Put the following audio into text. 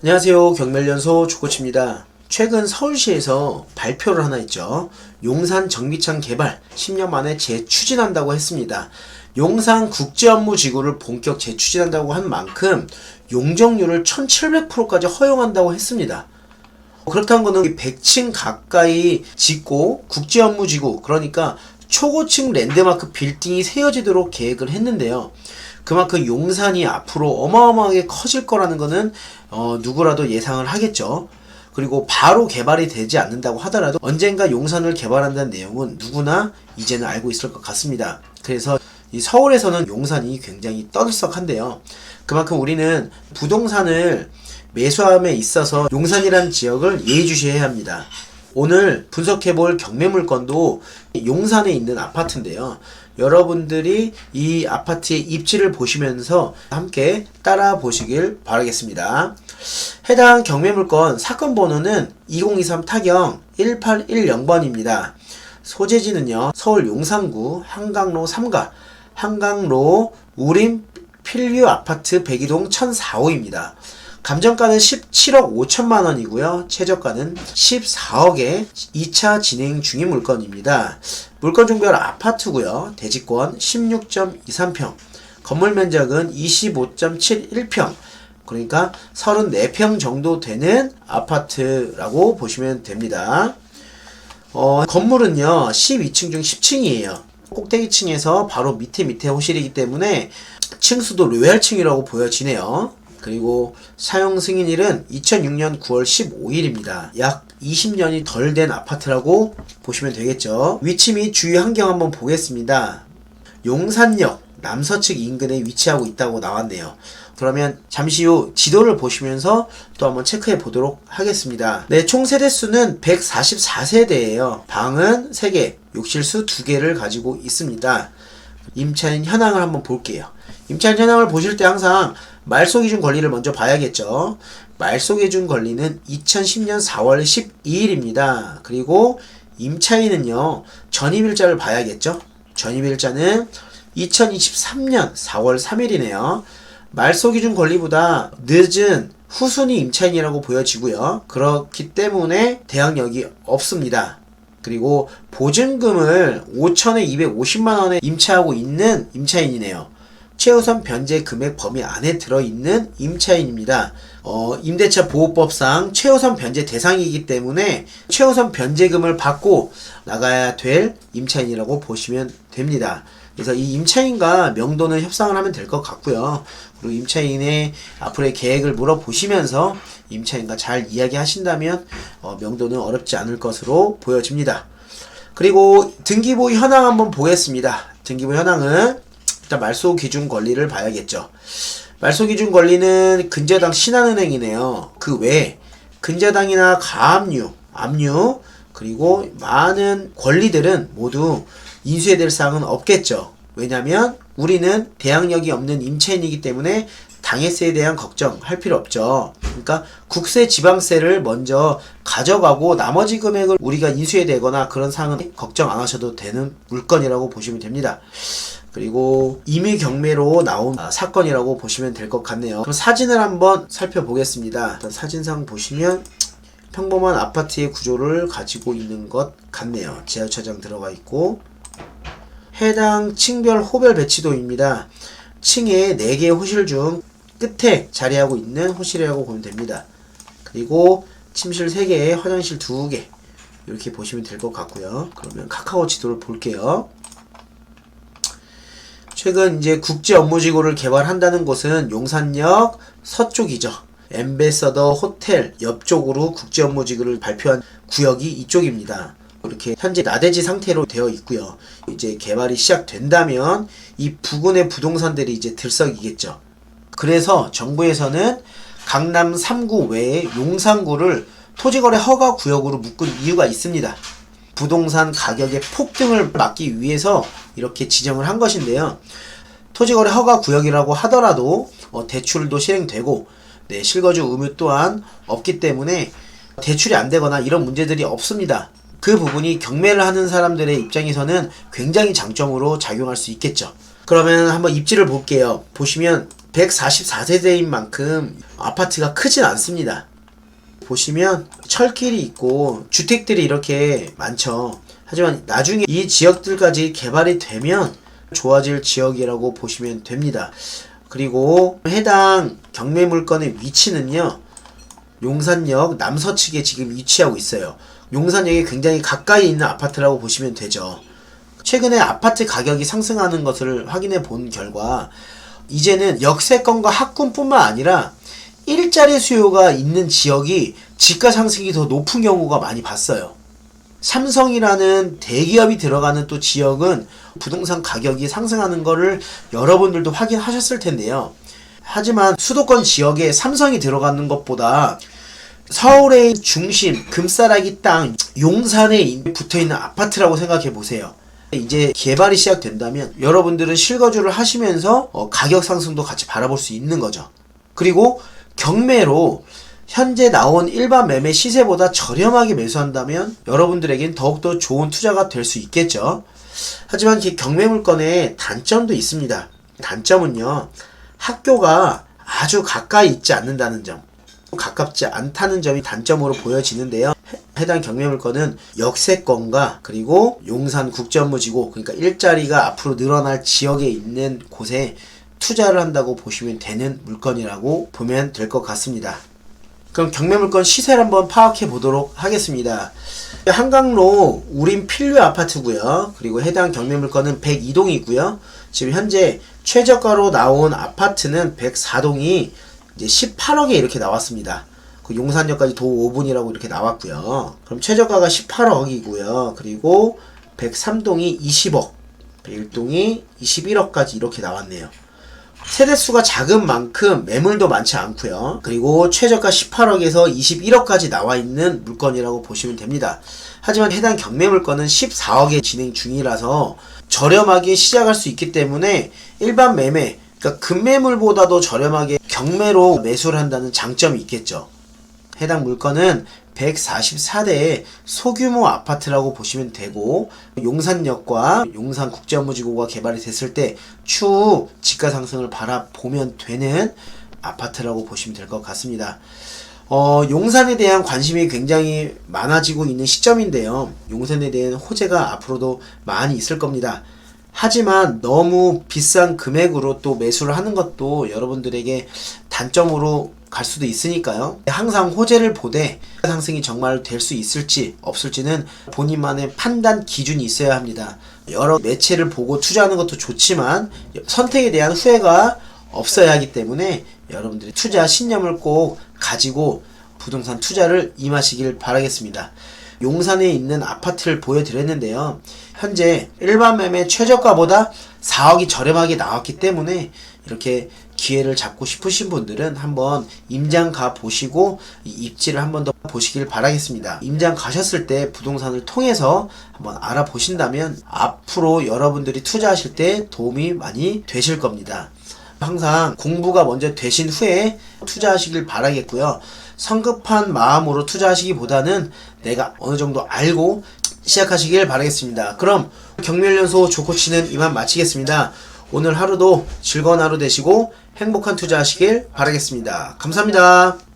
안녕하세요. 경멜연소 주코치입니다. 최근 서울시에서 발표를 하나 했죠. 용산 정비창 개발 10년 만에 재추진한다고 했습니다. 용산 국제업무지구를 본격 재추진한다고 한 만큼 용적률을 1700%까지 허용한다고 했습니다. 그렇다는 거는 100층 가까이 짓고 국제업무지구 그러니까 초고층 랜드마크 빌딩이 세워지도록 계획을 했는데요. 그만큼 용산이 앞으로 어마어마하게 커질 거라는 거는 어, 누구라도 예상을 하겠죠. 그리고 바로 개발이 되지 않는다고 하더라도 언젠가 용산을 개발한다는 내용은 누구나 이제는 알고 있을 것 같습니다. 그래서 이 서울에서는 용산이 굉장히 떠들썩한데요. 그만큼 우리는 부동산을 매수함에 있어서 용산이라는 지역을 예의주시해야 합니다. 오늘 분석해볼 경매 물건도 용산에 있는 아파트인데요. 여러분들이 이 아파트의 입지를 보시면서 함께 따라 보시길 바라겠습니다. 해당 경매 물건 사건 번호는 2023 타경 1810번입니다. 소재지는요, 서울 용산구 한강로 3가 한강로 우림 필류 아파트 102동 1004호입니다. 감정가는 17억 5천만 원이고요. 최저가는 14억에 2차 진행 중인 물건입니다. 물건 종별 아파트고요. 대지권 16.23평, 건물 면적은 25.71평, 그러니까 34평 정도 되는 아파트라고 보시면 됩니다. 어, 건물은요, 12층 중 10층이에요. 꼭대기층에서 바로 밑에 밑에 호실이기 때문에 층수도 로얄층이라고 보여지네요. 그리고 사용 승인일은 2006년 9월 15일입니다. 약 20년이 덜 된 아파트라고 보시면 되겠죠. 위치 및 주위 환경 한번 보겠습니다. 용산역 남서측 인근에 위치하고 있다고 나왔네요. 그러면 잠시 후 지도를 보시면서 또 한번 체크해 보도록 하겠습니다. 네, 총 세대수는 144세대예요. 방은 3개, 욕실수 2개를 가지고 있습니다. 임차인 현황을 한번 볼게요. 임차인 현황을 보실 때 항상 말소 기준 권리를 먼저 봐야겠죠. 말소 기준 권리는 2010년 4월 12일입니다. 그리고 임차인은요, 전입일자를 봐야겠죠. 전입일자는 2023년 4월 3일이네요. 말소 기준 권리보다 늦은 후순위 임차인이라고 보여지고요. 그렇기 때문에 대항력이 없습니다. 그리고 보증금을 5천에 250만 원에 임차하고 있는 임차인이네요. 최우선 변제 금액 범위 안에 들어있는 임차인입니다. 어, 임대차 보호법상 최우선 변제 대상이기 때문에 최우선 변제금을 받고 나가야 될 임차인이라고 보시면 됩니다. 그래서 이 임차인과 명도는 협상을 하면 될 것 같고요. 그리고 임차인의 앞으로의 계획을 물어보시면서 임차인과 잘 이야기하신다면 어, 명도는 어렵지 않을 것으로 보여집니다. 그리고 등기부 현황 한번 보겠습니다. 등기부 현황은 일단 말소 기준 권리를 봐야겠죠. 말소 기준 권리는 근저당 신한은행이네요. 그 외에 근저당이나 가압류, 압류, 그리고 많은 권리들은 모두 인수해야 될 사항은 없겠죠. 왜냐면 우리는 대항력이 없는 임차인이기 때문에 당해세에 대한 걱정할 필요 없죠. 그러니까 국세 지방세를 먼저 가져가고 나머지 금액을 우리가 인수해야 되거나 그런 사항은 걱정 안 하셔도 되는 물건이라고 보시면 됩니다. 그리고 임의 경매로 나온 아, 사건이라고 보시면 될 것 같네요. 그럼 사진을 한번 살펴보겠습니다. 일단 사진상 보시면 평범한 아파트의 구조를 가지고 있는 것 같네요. 지하주차장 들어가 있고 해당 층별 호별 배치도입니다. 층에 4개의 호실 중 끝에 자리하고 있는 호실이라고 보면 됩니다. 그리고 침실 3개, 화장실 2개 이렇게 보시면 될 것 같고요. 그러면 카카오 지도를 볼게요. 최근 이제 국제 업무지구를 개발한다는 곳은 용산역 서쪽이죠. 엠베서더 호텔 옆쪽으로 국제 업무지구를 발표한 구역이 이쪽입니다. 이렇게 현재 나대지 상태로 되어 있고요. 이제 개발이 시작된다면 이 부근의 부동산들이 이제 들썩이겠죠. 그래서 정부에서는 강남 3구 외에 용산구를 토지거래 허가 구역으로 묶은 이유가 있습니다. 부동산 가격의 폭등을 막기 위해서 이렇게 지정을 한 것인데요. 토지거래 허가 구역이라고 하더라도 어, 대출도 실행되고 네, 실거주 의무 또한 없기 때문에 대출이 안 되거나 이런 문제들이 없습니다. 그 부분이 경매를 하는 사람들의 입장에서는 굉장히 장점으로 작용할 수 있겠죠. 그러면 한번 입지를 볼게요. 보시면 144세대인 만큼 아파트가 크진 않습니다. 보시면 철길이 있고 주택들이 이렇게 많죠. 하지만 나중에 이 지역들까지 개발이 되면 좋아질 지역이라고 보시면 됩니다. 그리고 해당 경매 물건의 위치는요. 용산역 남서측에 지금 위치하고 있어요. 용산역에 굉장히 가까이 있는 아파트라고 보시면 되죠. 최근에 아파트 가격이 상승하는 것을 확인해 본 결과 이제는 역세권과 학군뿐만 아니라 일자리 수요가 있는 지역이 집가 상승이 더 높은 경우가 많이 봤어요. 삼성이라는 대기업이 들어가는 또 지역은 부동산 가격이 상승하는 거를 여러분들도 확인하셨을 텐데요. 하지만 수도권 지역에 삼성이 들어가는 것보다 서울의 중심, 금싸라기 땅, 용산에 붙어 있는 아파트라고 생각해 보세요. 이제 개발이 시작된다면 여러분들은 실거주를 하시면서 어, 가격 상승도 같이 바라볼 수 있는 거죠. 그리고 경매로 현재 나온 일반 매매 시세보다 저렴하게 매수한다면 여러분들에겐 더욱더 좋은 투자가 될 수 있겠죠. 하지만 이 경매 물건에 단점도 있습니다. 단점은요, 학교가 아주 가까이 있지 않는다는 점, 가깝지 않다는 점이 단점으로 보여지는데요. 해- 해당 경매 물건은 역세권과 그리고 용산 국제업무지구, 그러니까 일자리가 앞으로 늘어날 지역에 있는 곳에 투자를 한다고 보시면 되는 물건이라고 보면 될 것 같습니다. 그럼 경매 물건 시세를 한번 파악해 보도록 하겠습니다. 한강로 우린 필류 아파트고요. 그리고 해당 경매 물건은 102동이고요. 지금 현재 최저가로 나온 아파트는 104동이 이제 18억에 이렇게 나왔습니다. 그 용산역까지 도 5분이라고 이렇게 나왔고요. 그럼 최저가가 18억이고요. 그리고 103동이 20억, 101동이 21억까지 이렇게 나왔네요. 세대수가 작은 만큼 매물도 많지 않고요. 그리고 최저가 18억에서 21억까지 나와 있는 물건이라고 보시면 됩니다. 하지만 해당 경매 물건은 14억에 진행 중이라서 저렴하게 시작할 수 있기 때문에 일반 매매, 그러니까 급매물보다도 저렴하게 경매로 매수를 한다는 장점이 있겠죠. 해당 물건은 144대의 소규모 아파트라고 보시면 되고 용산역과 용산국제업무지구가 개발이 됐을 때 추후 집가 상승을 바라보면 되는 아파트라고 보시면 될 것 같습니다. 어, 용산에 대한 관심이 굉장히 많아지고 있는 시점인데요. 용산에 대한 호재가 앞으로도 많이 있을 겁니다. 하지만 너무 비싼 금액으로 또 매수를 하는 것도 여러분들에게 단점으로 갈 수도 있으니까요. 항상 호재를 보되 상승이 정말 될 수 있을지 없을지는 본인만의 판단 기준이 있어야 합니다. 여러 매체를 보고 투자하는 것도 좋지만 선택에 대한 후회가 없어야 하기 때문에 여러분들이 투자 신념을 꼭 가지고 부동산 투자를 임하시길 바라겠습니다. 용산에 있는 아파트를 보여드렸는데요. 현재 일반 매매 최저가보다 4억이 저렴하게 나왔기 때문에 이렇게 기회를 잡고 싶으신 분들은 한번 임장 가 보시고 이 입지를 한번 더 보시길 바라겠습니다. 임장 가셨을 때 부동산을 통해서 한번 알아보신다면 앞으로 여러분들이 투자하실 때 도움이 많이 되실 겁니다. 항상 공부가 먼저 되신 후에 투자하시길 바라겠고요. 성급한 마음으로 투자하시기보다는 내가 어느 정도 알고 시작하시길 바라겠습니다. 그럼 경멸연소 조코치는 이만 마치겠습니다. 오늘 하루도 즐거운 하루 되시고 행복한 투자하시길 바라겠습니다. 감사합니다.